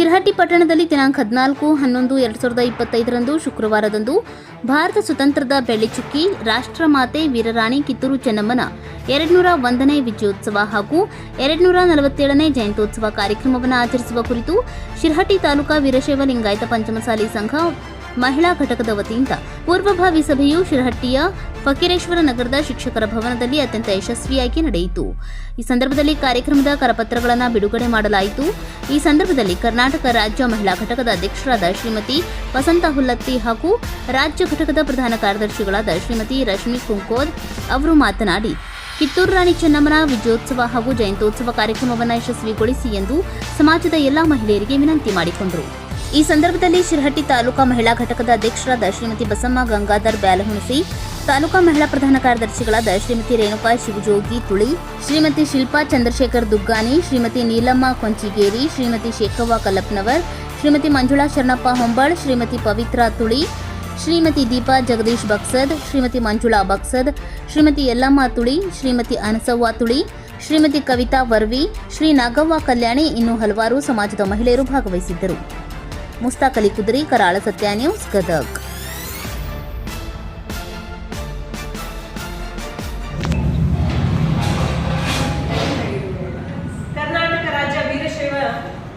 ಶಿರಹಟ್ಟಿ ಪಟ್ಟಣದಲ್ಲಿ ದಿನಾಂಕ ಹದಿನಾಲ್ಕು, ಹನ್ನೊಂದು, ಎರಡು ಸಾವಿರದ ಇಪ್ಪತ್ತೈದರಂದು ಶುಕ್ರವಾರದಂದು ಭಾರತ ಸ್ವತಂತ್ರದ ಬೆಳ್ಳಿಚುಕ್ಕಿ ರಾಷ್ಟ್ರಮಾತೆ ವೀರರಾಣಿ ಕಿತ್ತೂರು ಚೆನ್ನಮ್ಮನ ಎರಡ್ನೂರ ಒಂದನೇ ವಿಜಯೋತ್ಸವ ಹಾಗೂ ಎರಡ್ನೂರ ನಲವತ್ತೇಳನೇ ಜಯಂತ್ಯೋತ್ಸವ ಕಾರ್ಯಕ್ರಮವನ್ನು ಆಚರಿಸುವ ಕುರಿತು ಶಿರಹಟ್ಟಿ ತಾಲೂಕಾ ವೀರಶೈವ ಲಿಂಗಾಯತ ಪಂಚಮಸಾಲಿ ಸಂಘ ಮಹಿಳಾ ಘಟಕದ ವತಿಯಿಂದ ಪೂರ್ವಭಾವಿ ಸಭೆಯು ಶಿರಹಟ್ಟಿಯ ಫಕೀರೇಶ್ವರ ನಗರದ ಶಿಕ್ಷಕರ ಭವನದಲ್ಲಿ ಅತ್ಯಂತ ಯಶಸ್ವಿಯಾಗಿ ನಡೆಯಿತು. ಈ ಸಂದರ್ಭದಲ್ಲಿ ಕಾರ್ಯಕ್ರಮದ ಕರಪತ್ರಗಳನ್ನು ಬಿಡುಗಡೆ ಮಾಡಲಾಯಿತು. ಈ ಸಂದರ್ಭದಲ್ಲಿ ಕರ್ನಾಟಕ ರಾಜ್ಯ ಮಹಿಳಾ ಘಟಕದ ಅಧ್ಯಕ್ಷರಾದ ಶ್ರೀಮತಿ ವಸಂತ ಹುಲ್ಲತ್ತಿ ಹಾಗೂ ರಾಜ್ಯ ಘಟಕದ ಪ್ರಧಾನ ಕಾರ್ಯದರ್ಶಿಗಳಾದ ಶ್ರೀಮತಿ ರಶ್ಮಿ ಕುಂಕೋದ್ ಅವರು ಮಾತನಾಡಿ, ಕಿತ್ತೂರು ರಾಣಿ ಚೆನ್ನಮ್ಮನ ವಿಜಯೋತ್ಸವ ಹಾಗೂ ಜಯಂತ್ಯೋತ್ಸವ ಕಾರ್ಯಕ್ರಮವನ್ನು ಯಶಸ್ವಿಗೊಳಿಸಿ ಎಂದು ಸಮಾಜದ ಎಲ್ಲಾ ಮಹಿಳೆಯರಿಗೆ ವಿನಂತಿ ಮಾಡಿಕೊಂಡರು. ಈ ಸಂದರ್ಭದಲ್ಲಿ ಶಿರಹಟ್ಟಿ ತಾಲೂಕಾ ಮಹಿಳಾ ಘಟಕದ ಅಧ್ಯಕ್ಷರಾದ ಶ್ರೀಮತಿ ಬಸಮ್ಮ ಗಂಗಾಧರ್ ಬ್ಯಾಲಹುಣಸಿ ತಾಲೂಕಾ ಮಹಿಳಾ ಪ್ರಧಾನ ಕಾರ್ಯದರ್ಶಿಗಳಾದ ಶ್ರೀಮತಿ ರೇಣುಕಾ ಶಿವಜೋಗಿ ತುಳಿ, ಶ್ರೀಮತಿ ಶಿಲ್ಪಾ ಚಂದ್ರಶೇಖರ್ ದುಗ್ಗಾನಿ, ಶ್ರೀಮತಿ ನೀಲಮ್ಮ ಕೊಂಚಿಗೇರಿ, ಶ್ರೀಮತಿ ಶೇಖವ್ವ ಕಲ್ಲಪ್ಪನವರ್, ಶ್ರೀಮತಿ ಮಂಜುಳಾ ಶರಣಪ್ಪ ಹೊಂಬಾಳ್, ಶ್ರೀಮತಿ ಪವಿತ್ರ ತುಳಿ, ಶ್ರೀಮತಿ ದೀಪಾ ಜಗದೀಶ್ ಬಕ್ಸದ್, ಶ್ರೀಮತಿ ಮಂಜುಳಾ ಬಕ್ಸದ್, ಶ್ರೀಮತಿ ಯಲ್ಲಮ್ಮ ತುಳಿ, ಶ್ರೀಮತಿ ಅನಸವ್ವ ತುಳಿ, ಶ್ರೀಮತಿ ಕವಿತಾ ವರ್ವಿ, ಶ್ರೀ ನಾಗವ್ವ ಕಲ್ಯಾಣಿ ಇನ್ನೂ ಹಲವಾರು ಸಮಾಜದ ಮಹಿಳೆಯರು ಭಾಗವಹಿಸಿದ್ದರು. ಮುಸ್ತಾಕ್ ಅಲಿ ಕುದುರಿ, ಕರಾಳ ಸತ್ಯ ನ್ಯೂಸ್, ಗದಗ್.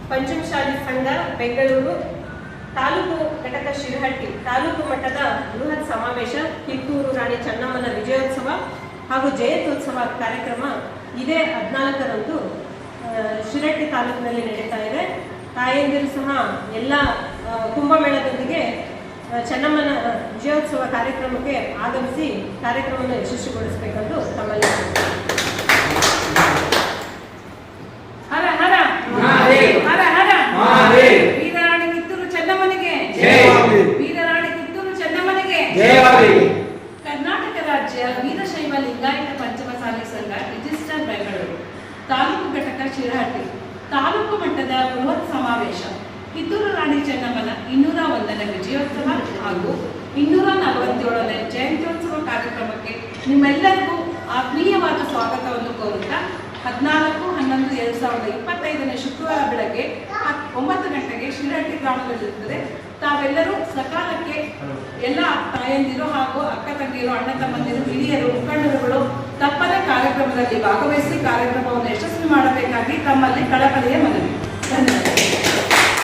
ಪಂಚಮಶಾಲಿ ಸಂಘ, ಬೆಂಗಳೂರು, ತಾಲೂಕು ಘಟಕ ಶಿರಹಟ್ಟಿ, ತಾಲೂಕು ಮಟ್ಟದ ಬೃಹತ್ ಸಮಾವೇಶ, ಕಿತ್ತೂರು ರಾಣಿ ಚೆನ್ನಮ್ಮನ ವಿಜಯೋತ್ಸವ ಹಾಗೂ ಜಯಂತ್ಯೋತ್ಸವ ಕಾರ್ಯಕ್ರಮ ಇದೇ ಹದಿನಾಲ್ಕರಂದು ಶಿರಹಟ್ಟಿ ತಾಲೂಕಿನಲ್ಲಿ ನಡೀತಾ ಇದೆ. ತಾಯಂದಿರು ಸಹ ಎಲ್ಲ ಕುಂಭಮೇಳದೊಂದಿಗೆ ಚೆನ್ನಮ್ಮನ ವಿಜಯೋತ್ಸವ ಕಾರ್ಯಕ್ರಮಕ್ಕೆ ಆಗಮಿಸಿ ಕಾರ್ಯಕ್ರಮವನ್ನು ಯಶಸ್ವಿಗೊಳಿಸಬೇಕೆಂದು ತಮ್ಮಲ್ಲಿ ಕರ್ನಾಟಕ ರಾಜ್ಯ ವೀರಶೈವ ಲಿಂಗಾಯತ ಪಂಚಮಸಾಲಿ ಸಂಘ ರಿಜಿಸ್ಟರ್ ಬೆಂಗಳೂರು. ತಾಲೂಕು ಘಟಕ ಶಿರಹಟ್ಟಿ. ತಾಲೂಕು ಮಟ್ಟದ ಬೃಹತ್ ಸಮಾವೇಶ. ಕಿತ್ತೂರು ರಾಣಿ ಚೆನ್ನಮ್ಮನ ಇನ್ನೂರ ಒಂದನೇ ವಿಜಯೋತ್ಸವ ಹಾಗೂ ಇನ್ನೂರ ನಲವತ್ತೇಳನೇ ಜಯಂತ್ಯೋತ್ಸವ ಕಾರ್ಯಕ್ರಮಕ್ಕೆ ನಿಮ್ಮೆಲ್ಲರಿಗೂ ಆತ್ಮೀಯವಾದ ಸ್ವಾಗತವನ್ನು ಕೋರುತ್ತಾ ಹದಿನಾಲ್ಕು, ಹನ್ನೊಂದು, ಎರಡು ಸಾವಿರದ ಇಪ್ಪತ್ತೈದನೇ ಶುಕ್ರವಾರ ಬೆಳಗ್ಗೆ ಒಂಬತ್ತು ಗಂಟೆಗೆ ಶಿರಹಟ್ಟಿ ಗ್ರಾಮದಲ್ಲಿರುತ್ತದೆ ತಾವೆಲ್ಲರೂ ಸಕಾಲಕ್ಕೆ ಎಲ್ಲ ತಾಯಂದಿರು ಹಾಗೂ ಅಕ್ಕ ತಂಗಿಯರು ಅಣ್ಣ ತಮ್ಮಂದಿರು ಹಿರಿಯರು ಮುಖಂಡರುಗಳು ತಪ್ಪದ ಕಾರ್ಯಕ್ರಮದಲ್ಲಿ ಭಾಗವಹಿಸಿ ಕಾರ್ಯಕ್ರಮವನ್ನು ಯಶಸ್ವಿ ಮಾಡಬೇಕಾಗಿ ತಮ್ಮಲ್ಲಿ ಕಳಕಳಿಯ ಮನವಿ.